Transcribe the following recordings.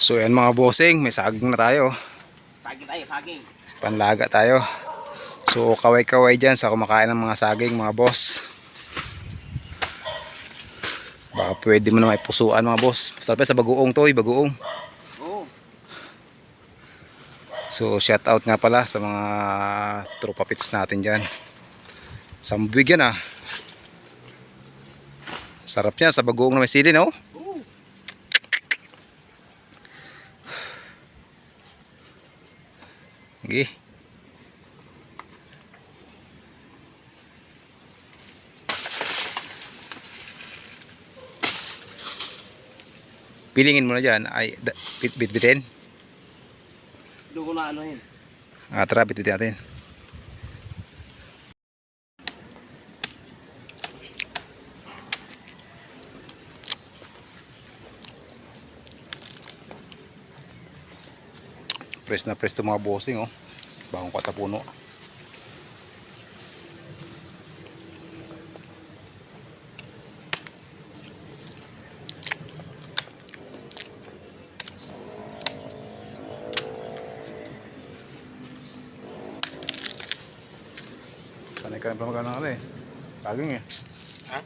So yan mga bossing, may saging na tayo. Saging tayo, saging. Panlaga tayo. So kaway-kaway dyan sa kumakain ng mga saging mga boss. Baka pwede mo na maipusuan mga boss. Masarap yan sa bagoong to, bagoong. Oo. So shout out nga pala sa mga tropa pits natin dyan. Sambig yan ah. Sarap yan sa bagoong na may sili no? Sige. Pilingin mo na dyan. Ay, da- bit bit bitin. Doon ko na ano yun. Ah, tara, bit bitin natin. Press na press to mga bossing oh. Bagong pa sa puno. Sanay ka rin pa magano ng ano eh. Saging eh. Ha?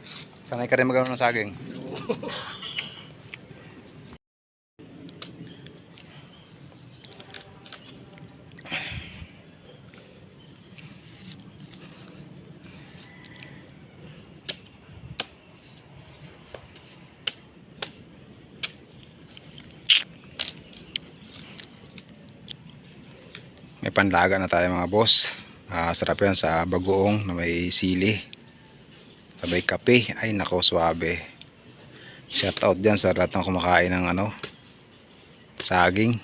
Sanay ka rin magano ng saging. May panlaga na tayo mga boss. Ah, sarap yan sa bagoong na may sili. Sabay kape. Ay nako, swabe. Shout out dyan sa lahat ng kumakain ng ano, saging.